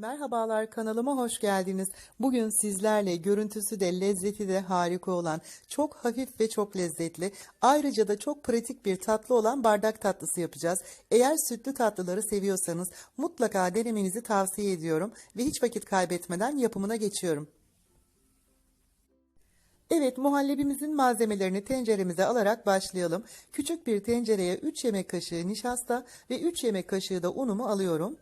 Merhabalar kanalıma hoş geldiniz. Bugün sizlerle görüntüsü de lezzeti de harika olan çok hafif ve çok lezzetli ayrıca da çok pratik bir tatlı olan bardak tatlısı yapacağız. Eğer sütlü tatlıları seviyorsanız mutlaka denemenizi tavsiye ediyorum ve hiç vakit kaybetmeden yapımına geçiyorum. Evet muhallebimizin malzemelerini tenceremize alarak başlayalım. Küçük bir tencereye 3 yemek kaşığı nişasta ve 3 yemek kaşığı da unumu alıyorum.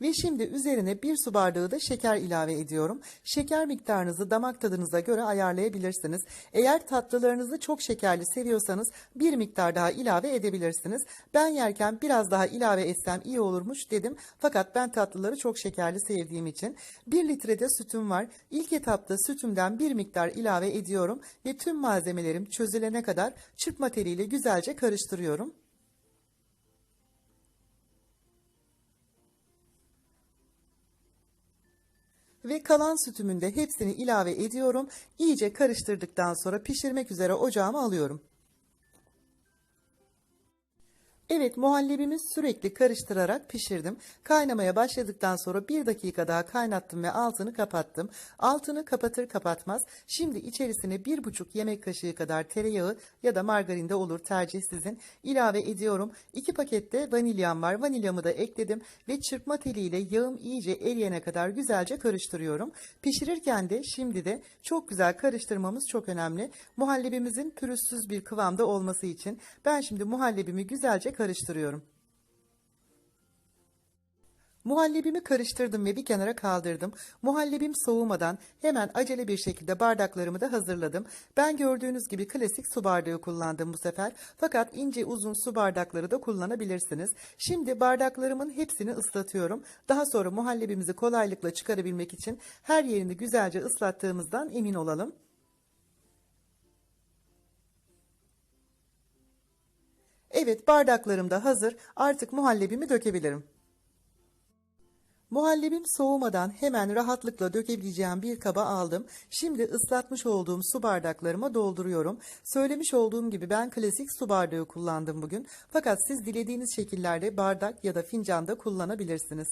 Ve şimdi üzerine bir su bardağı da şeker ilave ediyorum. Şeker miktarınızı damak tadınıza göre ayarlayabilirsiniz. Eğer tatlılarınızı çok şekerli seviyorsanız bir miktar daha ilave edebilirsiniz. Ben yerken biraz daha ilave etsem iyi olurmuş dedim. Fakat ben tatlıları çok şekerli sevdiğim için. 1 litrede sütüm var. İlk etapta sütümden bir miktar ilave ediyorum ve tüm malzemelerim çözülene kadar çırpma teliyle güzelce karıştırıyorum. Ve kalan sütümün de hepsini ilave ediyorum. İyice karıştırdıktan sonra pişirmek üzere ocağıma alıyorum. Evet muhallebimi sürekli karıştırarak pişirdim. Kaynamaya başladıktan sonra bir dakika daha kaynattım ve altını kapattım. Altını kapatır kapatmaz şimdi içerisine bir buçuk yemek kaşığı kadar tereyağı ya da margarin de olur tercih sizin ilave ediyorum. İki pakette vanilyam var vanilyamı da ekledim ve çırpma teliyle yağım iyice eriyene kadar güzelce karıştırıyorum. Pişirirken de şimdi de çok güzel karıştırmamız çok önemli. Muhallebimizin pürüzsüz bir kıvamda olması için ben şimdi muhallebimi güzelce karıştırıyorum. Muhallebimi karıştırdım ve bir kenara kaldırdım. Muhallebim soğumadan hemen acele bir şekilde bardaklarımı da hazırladım. Ben gördüğünüz gibi klasik su bardağı kullandım bu sefer. Fakat ince uzun su bardakları da kullanabilirsiniz. Şimdi bardaklarımın hepsini ıslatıyorum. Daha sonra muhallebimizi kolaylıkla çıkarabilmek için her yerini güzelce ıslattığımızdan emin olalım. Evet bardaklarım da hazır. Artık muhallebimi dökebilirim. Muhallebim soğumadan hemen rahatlıkla dökebileceğim bir kaba aldım. Şimdi ıslatmış olduğum su bardaklarıma dolduruyorum. Söylemiş olduğum gibi ben klasik su bardağı kullandım bugün. Fakat siz dilediğiniz şekillerde bardak ya da fincanda kullanabilirsiniz.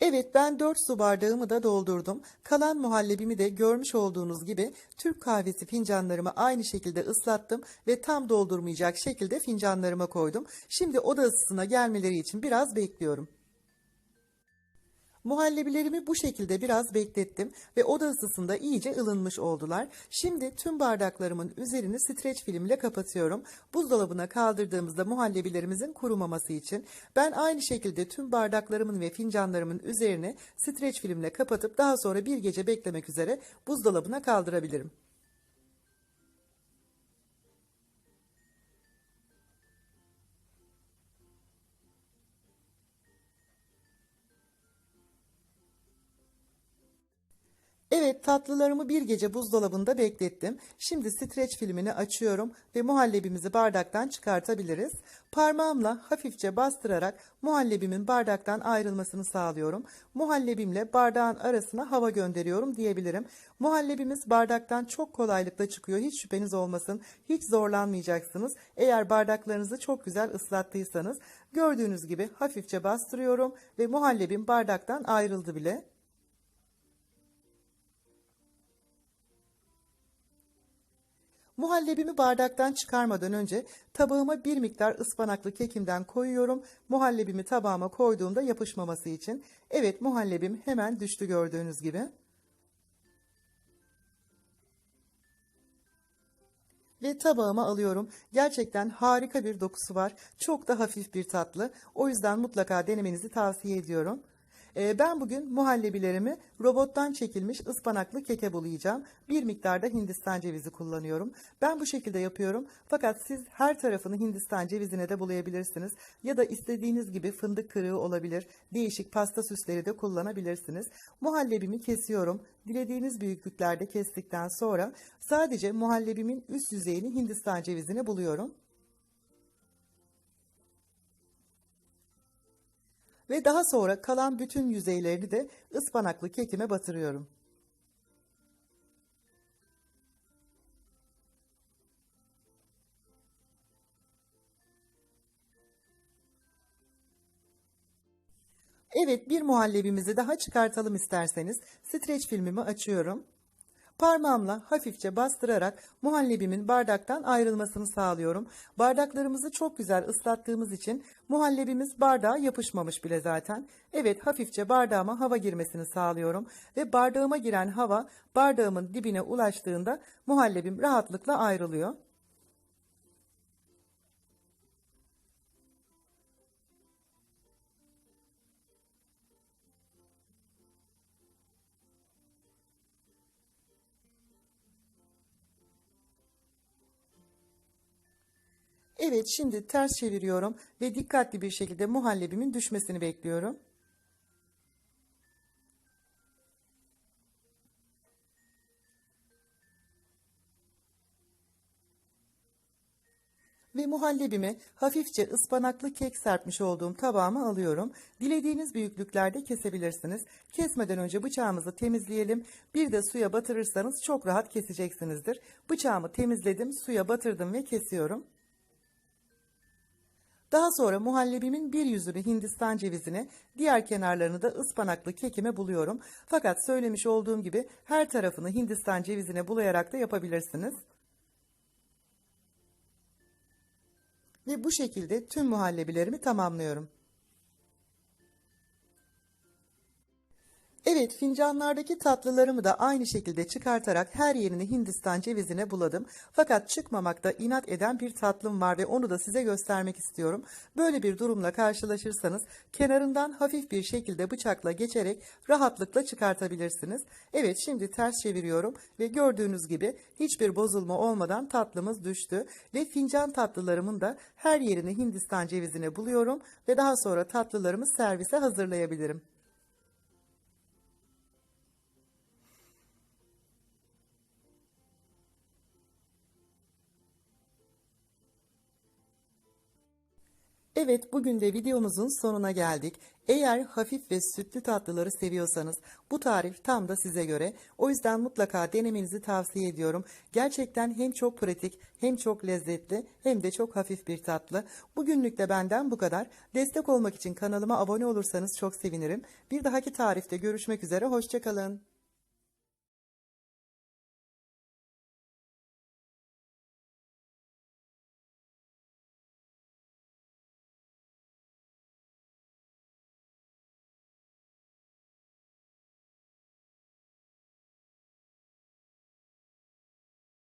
Evet ben 4 su bardağımı da doldurdum. Kalan muhallebimi de görmüş olduğunuz gibi Türk kahvesi fincanlarımı aynı şekilde ıslattım ve tam doldurmayacak şekilde fincanlarıma koydum. Şimdi oda ısısına gelmeleri için biraz bekliyorum. Muhallebilerimi bu şekilde biraz beklettim ve oda ısısında iyice ılınmış oldular. Şimdi tüm bardaklarımın üzerini streç filmle kapatıyorum. Buzdolabına kaldırdığımızda muhallebilerimizin kurumaması için ben aynı şekilde tüm bardaklarımın ve fincanlarımın üzerini streç filmle kapatıp daha sonra bir gece beklemek üzere buzdolabına kaldırabilirim. Evet tatlılarımı bir gece buzdolabında beklettim. Şimdi streç filmini açıyorum ve muhallebimizi bardaktan çıkartabiliriz. Parmağımla hafifçe bastırarak muhallebimin bardaktan ayrılmasını sağlıyorum. Muhallebimle bardağın arasına hava gönderiyorum diyebilirim. Muhallebimiz bardaktan çok kolaylıkla çıkıyor. Hiç şüpheniz olmasın. Hiç zorlanmayacaksınız. Eğer bardaklarınızı çok güzel ıslattıysanız gördüğünüz gibi hafifçe bastırıyorum ve muhallebim bardaktan ayrıldı bile. Muhallebimi bardaktan çıkarmadan önce tabağıma bir miktar ıspanaklı kekimden koyuyorum. Muhallebimi tabağıma koyduğumda yapışmaması için. Evet muhallebim hemen düştü gördüğünüz gibi. Ve tabağıma alıyorum. Gerçekten harika bir dokusu var. Çok da hafif bir tatlı. O yüzden mutlaka denemenizi tavsiye ediyorum. Ee, ben bugün muhallebilerimi robottan çekilmiş ıspanaklı keke bulayacağım. Bir miktarda Hindistan cevizi kullanıyorum. Ben bu şekilde yapıyorum. Fakat siz her tarafını Hindistan cevizine de bulayabilirsiniz. Ya da istediğiniz gibi fındık kırığı olabilir. Değişik pasta süsleri de kullanabilirsiniz. Muhallebimi kesiyorum. Dilediğiniz büyüklüklerde kestikten sonra sadece muhallebimin üst yüzeyini Hindistan cevizine buluyorum. Ve daha sonra kalan bütün yüzeylerini de ıspanaklı kekime batırıyorum. Evet bir muhallebimizi daha çıkartalım isterseniz streç filmimi açıyorum. Parmağımla hafifçe bastırarak muhallebimin bardaktan ayrılmasını sağlıyorum. Bardaklarımızı çok güzel ıslattığımız için muhallebimiz bardağa yapışmamış bile zaten. Evet hafifçe bardağıma hava girmesini sağlıyorum ve bardağıma giren hava bardağımın dibine ulaştığında muhallebim rahatlıkla ayrılıyor. Evet şimdi ters çeviriyorum ve dikkatli bir şekilde muhallebimin düşmesini bekliyorum. Ve muhallebimi hafifçe ıspanaklı kek serpmiş olduğum tabağıma alıyorum. Dilediğiniz büyüklüklerde kesebilirsiniz. Kesmeden önce bıçağımızı temizleyelim. Bir de suya batırırsanız çok rahat keseceksinizdir. Bıçağımı temizledim, suya batırdım ve kesiyorum. Daha sonra muhallebimin bir yüzünü Hindistan cevizine, diğer kenarlarını da ıspanaklı kekime buluyorum. Fakat söylemiş olduğum gibi her tarafını Hindistan cevizine bulayarak da yapabilirsiniz. Ve bu şekilde tüm muhallebilerimi tamamlıyorum. Evet fincanlardaki tatlılarımı da aynı şekilde çıkartarak her yerini Hindistan cevizine buladım. Fakat çıkmamakta inat eden bir tatlım var ve onu da size göstermek istiyorum. Böyle bir durumla karşılaşırsanız kenarından hafif bir şekilde bıçakla geçerek rahatlıkla çıkartabilirsiniz. Evet şimdi ters çeviriyorum ve gördüğünüz gibi hiçbir bozulma olmadan tatlımız düştü. Ve fincan tatlılarımın da her yerini Hindistan cevizine buluyorum ve daha sonra tatlılarımı servise hazırlayabilirim. Evet bugün de videomuzun sonuna geldik. Eğer hafif ve sütlü tatlıları seviyorsanız bu tarif tam da size göre. O yüzden mutlaka denemenizi tavsiye ediyorum. Gerçekten hem çok pratik hem çok lezzetli hem de çok hafif bir tatlı. Bugünlük de benden bu kadar. Destek olmak için kanalıma abone olursanız çok sevinirim. Bir dahaki tarifte görüşmek üzere. Hoşçakalın.